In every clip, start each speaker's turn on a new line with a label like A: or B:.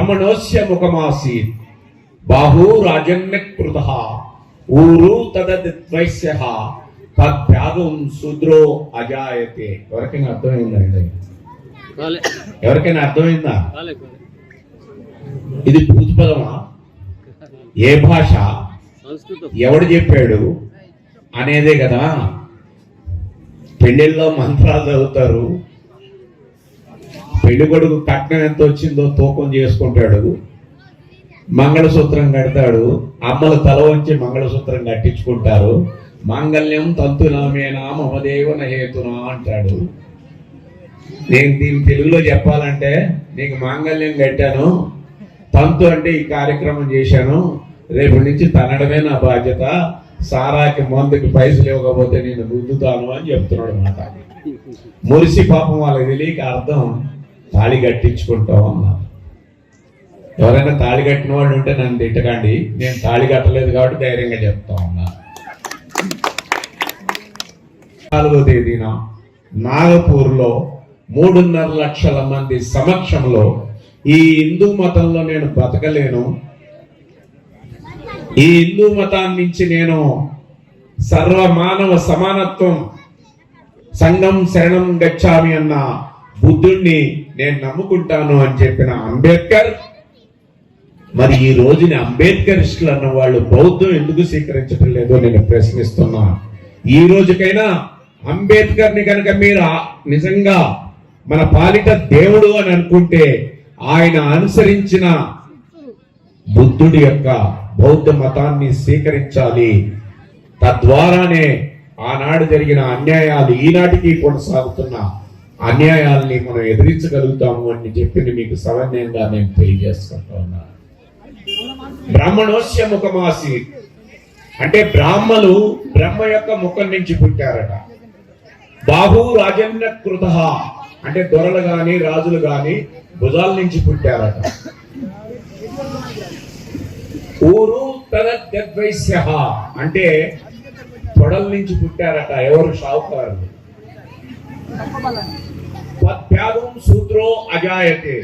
A: బ్రాహ్మణోస్య ముఖమాసి బాహు రాజన్యకృత ఊరు తదద్వైశ్య తద్భ్యాగం శూద్రో అజాయతే. ఎవరికైనా అర్థమైందండి ఎవరికైనా అర్థమైందా? ఇది భూతపదమా? ఏ భాష? ఎవడు చెప్పాడు? అనేదే కదా. పెళ్ళిళ్ళలో మంత్రాలు చదువుతారు. పెళ్ళి కొడుకు కట్నం ఎంత వచ్చిందో తూకం చేసుకుంటాడు. మంగళసూత్రం కడతాడు. అమ్మలు తల వంచి మంగళసూత్రం కట్టించుకుంటారు. మాంగళ్యం తంతునామేనా మమదేవన హేతునా అంటాడు. నేను దీని తెలుగులో చెప్పాలంటే నీకు మాంగళ్యం కట్టాను. తంతు అంటే ఈ కార్యక్రమం చేశాను. రేపు నుంచి తనడమే నా బాధ్యత. సారాకి మందుకి పైసలు ఇవ్వకపోతే నేను రుద్దుతాను అని చెప్తున్నాడు మాట మురిసి పాపం వాళ్ళకి తెలియక అర్థం తాళి కట్టించుకుంటాం అన్నారు ఎవరైనా తాళి కట్టిన వాళ్ళు ఉంటే నన్ను తిట్టకండి. నేను తాళి కట్టలేదు కాబట్టి ధైర్యంగా చెప్తా ఉన్నా నాలుగో తేదీన నాగపూర్లో మూడున్నర లక్షల మంది సమక్షంలో ఈ హిందూ మతంలో నేను బతకలేను ఈ హిందూ మతాన్ని నుంచి నేను సర్వ మానవ సమానత్వం సంఘం శరణం గచ్చామి అన్న బుద్ధుణ్ణి నేను నమ్ముకుంటాను అని చెప్పిన అంబేద్కర్ మరి ఈ రోజుని అంబేద్కరిస్టులు అన్న వాళ్ళు బౌద్ధం ఎందుకు స్వీకరించడం లేదో నేను ప్రశ్నిస్తున్నా. ఈ రోజుకైనా అంబేద్కర్ని కనుక మీరు నిజంగా మన పాలిట దేవుడు అని అనుకుంటే ఆయన అనుసరించిన బుద్ధుడి యొక్క బౌద్ధ మతాన్ని స్వీకరించాలి. తద్వారానే ఆనాడు జరిగిన అన్యాయాలు ఈనాటికి కొనసాగుతున్న. అన్యాయాల్ని మనం ఎదిరించగలుగుతాము అని చెప్పి మీకు సమన్వయంగా నేను తెలియజేసుకుంటా ఉన్నాను. బ్రాహ్మణోస్య ముఖమాసి అంటే బ్రాహ్మలు బ్రహ్మ యొక్క ముఖం నుంచి పుట్టారట. బాహు రాజన్య కృత. అంటే దొరలు గాని రాజులు గాని భుజాల నుంచి పుట్టారట. ఊరు తదద్వైశ్య అంటే తొడల నుంచి పుట్టారట ఎవరు షావుకారులు? త్యాగం శూద్రో అజాయతే.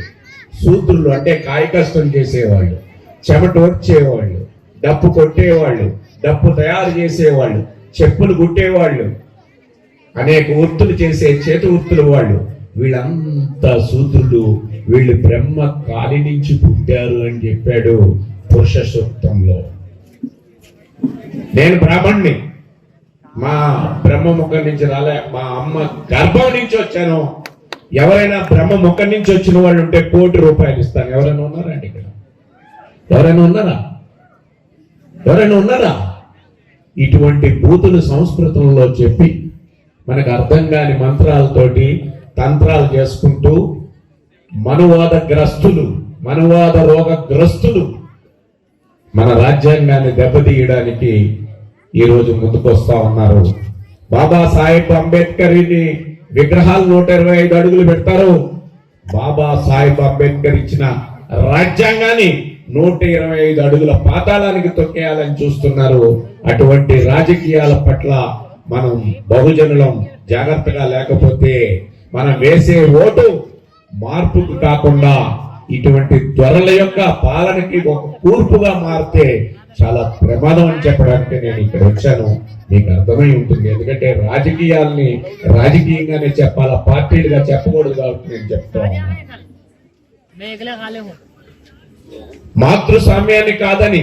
A: శూద్రులు అంటే కాయకష్టం చేసేవాళ్ళు చెమట వచ్చేవాళ్ళు డప్పు కొట్టేవాళ్ళు డప్పు తయారు చేసేవాళ్ళు చెప్పులు కుట్టేవాళ్ళు అనేక వృత్తులు చేసే చేతి వృత్తులు వాళ్ళు. వీళ్ళంతా శూద్రులు వీళ్ళు బ్రహ్మ కాలి నుంచి పుట్టారు అని చెప్పాడు పురుష సూక్తంలో నేను బ్రాహ్మణ్ణి. మా బ్రహ్మ ముఖం నుంచి రాలే మా అమ్మ గర్భం నుంచి వచ్చాను. ఎవరైనా బ్రహ్మ ముఖం నుంచి వచ్చిన వాళ్ళు ఉంటే కోటి రూపాయలు ఇస్తాను ఎవరైనా ఉన్నారా అండి ఇక్కడ? ఎవరైనా ఉన్నారా? ఎవరైనా ఉన్నారా? ఇటువంటి బూతులు సంస్కృతంలో చెప్పి మనకు అర్థం కాని మంత్రాలతోటి తంత్రాలు చేసుకుంటూ మనువాద గ్రస్తులు మనువాద రోగగ్రస్తులు మన రాజ్యాంగాన్ని దెబ్బతీయడానికి ఈ రోజు ముందుకొస్తా ఉన్నారు. బాబాసాహెబ్ అంబేద్కర్ ఇది విగ్రహాలు నూట ఇరవై ఐదు అడుగులు పెడతారు. బాబా సాహెబ్ అంబేద్కర్ ఇచ్చిన రాజ్యాంగాన్ని నూట ఇరవై ఐదు అడుగుల పాతాళానికి తొక్కేయాలని చూస్తున్నారు. అటువంటి రాజకీయాల పట్ల మనం బహుజనులం జాగ్రత్తగా లేకపోతే మనం వేసే ఓటు మార్పుకు కాకుండా ఇటువంటి త్వరల యొక్క పాలనకి ఒక కూర్పుగా మారితే చాలా ప్రమాదం అని చెప్పడానికి నేను ఇక్కడ వచ్చాను. మీకు అర్థమై ఉంటుంది. ఎందుకంటే రాజకీయాల్ని రాజకీయంగానే చెప్పాలా? పార్టీలుగా చెప్పకూడదు కాబట్టి నేను
B: చెప్తాను
A: మాతృస్వామ్యాన్ని కాదని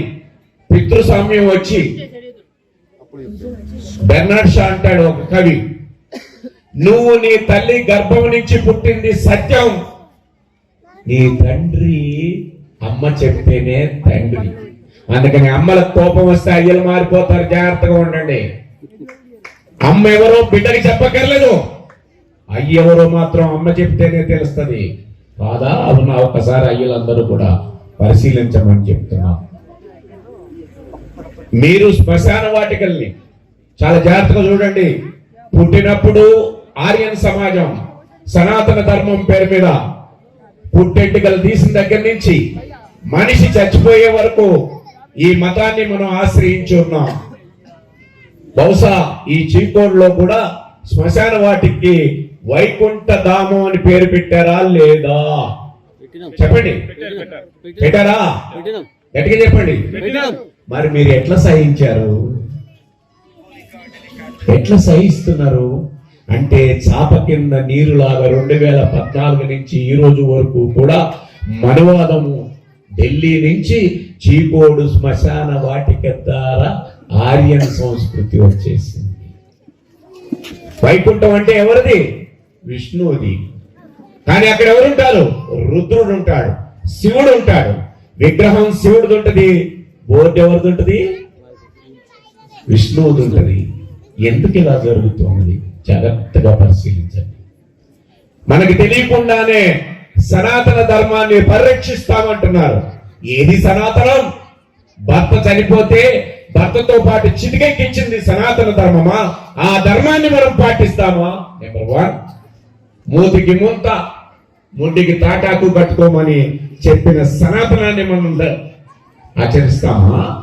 A: పితృస్వామ్యం వచ్చి బెర్నాడ్ షా అంటాడు ఒక కవి. నువ్వు నీ తల్లి గర్భం నుంచి పుట్టింది సత్యం. నీ తండ్రి అమ్మ చెప్తేనే తండ్రి. అందుకని అమ్మల కోపం వస్తే అయ్యలు మారిపోతారు. జాగ్రత్తగా ఉండండి. అమ్మ ఎవరో బిడ్డకి చెప్పక్కర్లేదు. అయ్యెవరో మాత్రం అమ్మ చెప్తేనే తెలుస్తది. కాదా అవునా? ఒకసారి అయ్యలందరూ కూడా పరిశీలించమని చెప్తున్నా. మీరు శ్మశాన వాటికల్ని చాలా జాగ్రత్తగా చూడండి. పుట్టినప్పుడు ఆర్యన్ సమాజం సనాతన ధర్మం పేరు మీద పుట్టెంటికలు తీసిన దగ్గర నుంచి మనిషి చచ్చిపోయే వరకు ఈ మతాన్ని మనం ఆశ్రయించి ఉన్నాం. బహుశా ఈ చీకోడ్లో కూడా శ్మశాన వాటికి వైకుంఠ ధామం అని పేరు పెట్టారా లేదా? చెప్పండి. పెట్టారా? గట్టిగా చెప్పండి. మరి మీరు ఎట్లా సహించారు? ఎట్లా సహిస్తున్నారు? అంటే చాప కింద నీరులాగా రెండు వేల పద్నాలుగు నుంచి ఈ రోజు వరకు కూడా మనవాదము ఢిల్లీ నుంచి చీకోడు శ్మశాన వాటిక ద్వారా ఆర్యన్ సంస్కృతి వచ్చేసింది. వైకుంఠం అంటే ఎవరిది? విష్ణువుది కానీ అక్కడ ఎవరుంటారు? రుద్రుడు ఉంటాడు శివుడు ఉంటాడు. విగ్రహం శివుడిది ఉంటుంది బోర్డు ఎవరిది ఉంటుంది? విష్ణువుది ఉంటుంది. ఎందుకు ఇలా జరుగుతుంది? జాగ్రత్తగా పరిశీలించండి. మనకి తెలియకుండానే సనాతన ధర్మాన్ని పరిరక్షిస్తామంటున్నారు. ఏది సనాతనం? భర్త చనిపోతే భర్తతో పాటు చితికెక్కించింది సనాతన ధర్మమా? ఆ ధర్మాన్ని మనం పాటిస్తామా? నెంబర్ వన్ మూతికి ముంత ముండికి తాటాకు కట్టుకోమని చెప్పిన సనాతనాన్ని మనం ఆచరిస్తామా?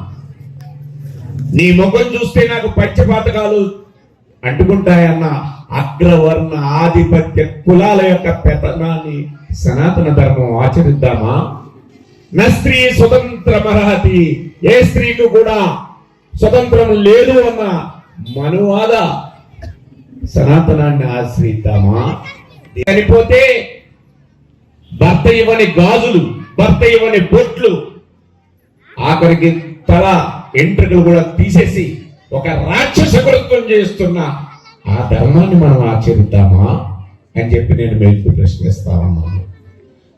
A: నీ ముఖం చూస్తే నాకు పచ్చపాతకాలు అంటుకుంటాయన్న అగ్రవర్ణ ఆధిపత్య కులాల యొక్క పెతనాన్ని సనాతన ధర్మం ఆచరిద్దామా? నా స్త్రీ స్వతంత్ర మరహతి ఏ స్త్రీకి కూడా స్వతంత్రం లేదు అన్న మనువాద సనాతనాన్ని ఆశ్రయిద్దామా? చనిపోతే భర్త ఇవ్వని గాజులు భర్త ఇవ్వని బొట్లు ఆఖరికి తల ఎంట్రుకలు కూడా తీసేసి ఒక రాక్షస కృత్యం చేస్తున్న. ఆ ధర్మాన్ని మనం ఆచరిద్దామా అని చెప్పి నేను మీకు ప్రశ్నిస్తా ఉన్నాను.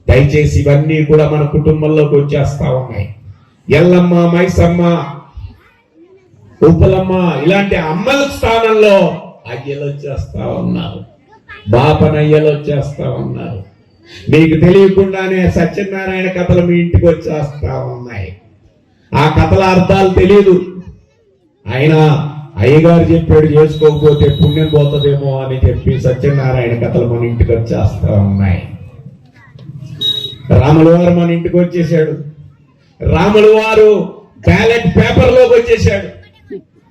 A: దయచేసి ఇవన్నీ కూడా మన కుటుంబంలోకి వచ్చేస్తా ఉన్నాయి. ఎల్లమ్మ మైసమ్మ ఉప్పలమ్మ ఇలాంటి అమ్మల స్థానంలో అయ్యలు వచ్చేస్తా ఉన్నారు. బాపనయ్యలు వచ్చేస్తా ఉన్నారు. మీకు తెలియకుండానే సత్యనారాయణ కథలు మీ ఇంటికి వచ్చేస్తా ఉన్నాయి. ఆ కథల అర్థాలు తెలియదు ఆయన అయ్యగారు చెప్పాడు చేసుకోకపోతే పుణ్యం పోతుందేమో అని చెప్పి సత్యనారాయణ కథలు మన ఇంటికి వచ్చేస్తా ఉన్నాయి. రాముల వారు మన ఇంటికి వచ్చేసాడు రాములు వారు బ్యాలెట్ పేపర్లోకి వచ్చేసాడు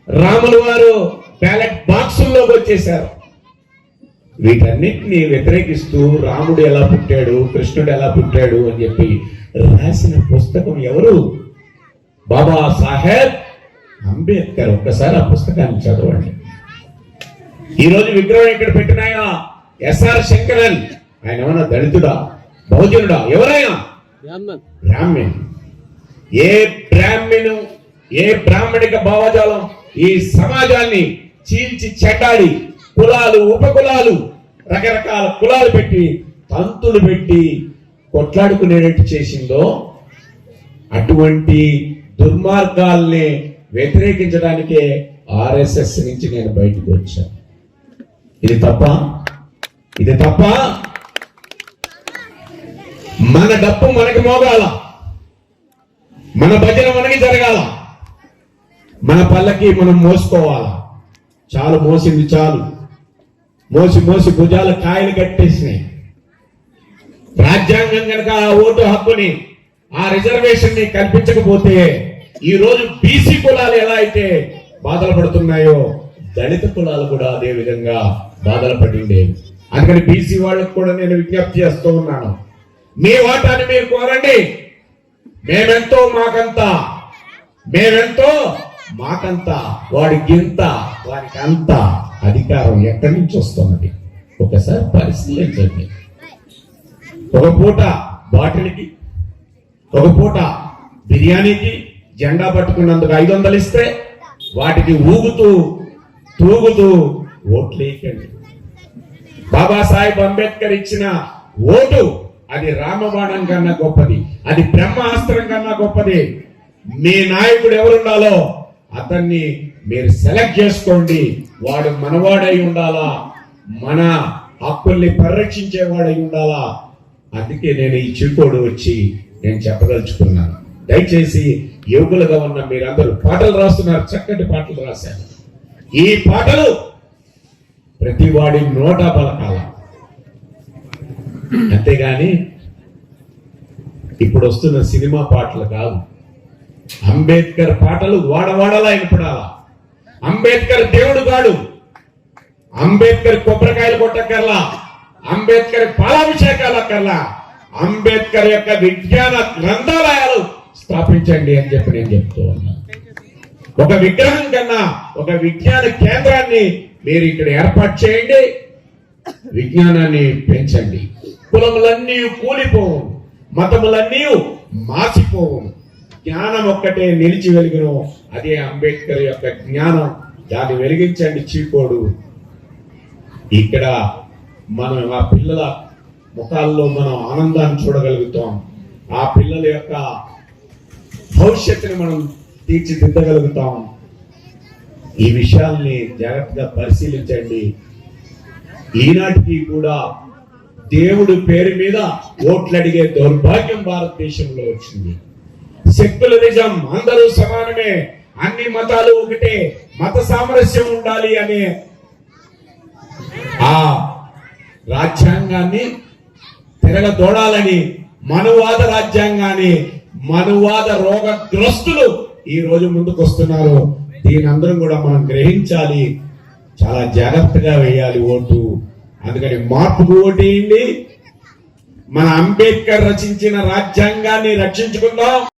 A: రాములు వారు బ్యాలెట్ బాక్సుల్లోకి వచ్చేసారు వీటన్నిటిని వ్యతిరేకిస్తూ రాముడు ఎలా పుట్టాడు కృష్ణుడు ఎలా పుట్టాడు అని చెప్పి రాసిన పుస్తకం ఎవరు? బాబా సాహెబ్ అంబేద్కర్ ఒక్కసారి ఆ పుస్తకాన్ని చదవండి. ఈ రోజు విగ్రహం ఇక్కడ పెట్టిన ఆయన ఎస్ఆర్ శంకరన్. ఆయన ఏమన్నా దళితుడా? బహుజనుడా ఎవరైనా?
C: బ్రాహ్మణ్.
A: బ్రాహ్మణ్. ఏ బ్రాహ్మణు ఏ బ్రాహ్మణిక భావజాలం ఈ సమాజాన్ని చీల్చి చెడ్డాడి కులాలు ఉపకులాలు రకరకాల కులాలు పెట్టి తంతులు పెట్టి కొట్లాడుకునేటట్టు చేసిందో అటువంటి దుర్మార్గాల్ని వ్యతిరేకించడానికే ఆర్ఎస్ఎస్ నుంచి నేను బయటకు వచ్చాను ఇది తప్ప? ఇది తప్ప? మన డప్పు మనకి మోగాల. మన భజన మనకి జరగాల. మన పల్లకి మనం మోసుకోవాల. చాలు మోసింది చాలు. మోసి మోసి భుజాలు కాయలు కట్టేసినాయి. రాజ్యాంగం కనుక ఆ ఓటు హక్కుని ఆ రిజర్వేషన్ని కల్పించకపోతే ఈ రోజు బీసీ కులాలు ఎలా అయితే బాధలు పడుతున్నాయో దళిత కులాలు కూడా అదే విధంగా బాధలు పడిండేవి అందుకని బీసీ వాళ్ళకు కూడా నేను విజ్ఞప్తి చేస్తూ ఉన్నాను. మీ వాటాన్ని మీరు కోరండి. మేమెంతో మాకంత. మేమెంతో మాకంత. వాడికి గింత వాడికి అంత అధికారం ఎక్కడి నుంచి వస్తున్నది? ఒకసారి పరిశీలించండి. ఒక పూట బాటిల్కి ఒక పూట బిర్యానీకి జెండా పట్టుకున్నందుకు ఐదు వందలు ఇస్తే వాటికి ఊగుతూ తూగుతూ ఓట్లేకండి బాబాసాహెబ్ అంబేద్కర్ ఇచ్చిన ఓటు అది రామబాణం కన్నా గొప్పది అది బ్రహ్మాస్త్రం కన్నా గొప్పది. మీ నాయకుడు ఎవరుండాలో అతన్ని మీరు సెలెక్ట్ చేసుకోండి. వాడు మనవాడై ఉండాలా? మన హక్కుల్ని పరిరక్షించేవాడై ఉండాలా? అందుకే నేను ఈ చిరుకోడు వచ్చి నేను చెప్పదలుచుకున్నాను. దయచేసి యువకులుగా ఉన్న మీరందరూ పాటలు రాస్తున్నారు. చక్కటి పాటలు రాశారు. ఈ పాటలు ప్రతి వాడి నోట పలకాల. అంతేగాని ఇప్పుడు వస్తున్న సినిమా పాటలు కాదు. అంబేద్కర్ పాటలు వాడవాడలా వినపడాలా? అంబేద్కర్ దేవుడు కాడు. అంబేద్కర్ కొబ్బరికాయలు కొట్టక్కర్లా? అంబేద్కర్ పాలాభిషేకాలు అక్కర్లా? అంబేద్కర్ యొక్క విజ్ఞాన గ్రంథాలయాలు స్థాపించండి అని చెప్పి నేను చెప్తూ ఉన్నా ఒక విగ్రహం కన్నా ఒక విజ్ఞాన కేంద్రాన్ని మీరు ఇక్కడ ఏర్పాటు చేయండి. విజ్ఞానాన్ని పెంచండి. కులములన్నీ కూలిపోవు మతములన్నీ మాసిపోవు. జ్ఞానం ఒక్కటే నిలిచి వెలిగిన అదే అంబేద్కర్ యొక్క జ్ఞానం. దాన్ని వెలిగించండి చీకోడు. ఇక్కడ మనం ఆ పిల్లల ముఖాల్లో మనం ఆనందాన్ని చూడగలుగుతాం. ఆ పిల్లల యొక్క భవిష్యత్తుని మనం తీర్చిదిద్దగలుగుతాం. ఈ విషయాల్ని జాగ్రత్తగా పరిశీలించండి. ఈనాటికి కూడా దేవుడు పేరు మీద ఓట్లు అడిగే దౌర్భాగ్యం భారతదేశంలో వచ్చింది. సెక్యులరిజం అందరూ సమానమే అన్ని మతాలు ఒకటే మత సామరస్యం ఉండాలి అనే ఆ రాజ్యాంగాన్ని తిరగదోడాలని మనువాద రాజ్యాంగాన్ని మనువాద రోగగ్రస్తులు ఈ రోజు ముందుకు వస్తున్నారు దీని అందరం కూడా మనం గ్రహించాలి. చాలా జాగ్రత్తగా వేయాలి ఓటు. అందుకని మార్పుకు ఓటేయండి. మన అంబేద్కర్ రచించిన రాజ్యాంగాన్ని రక్షించుకుందాం.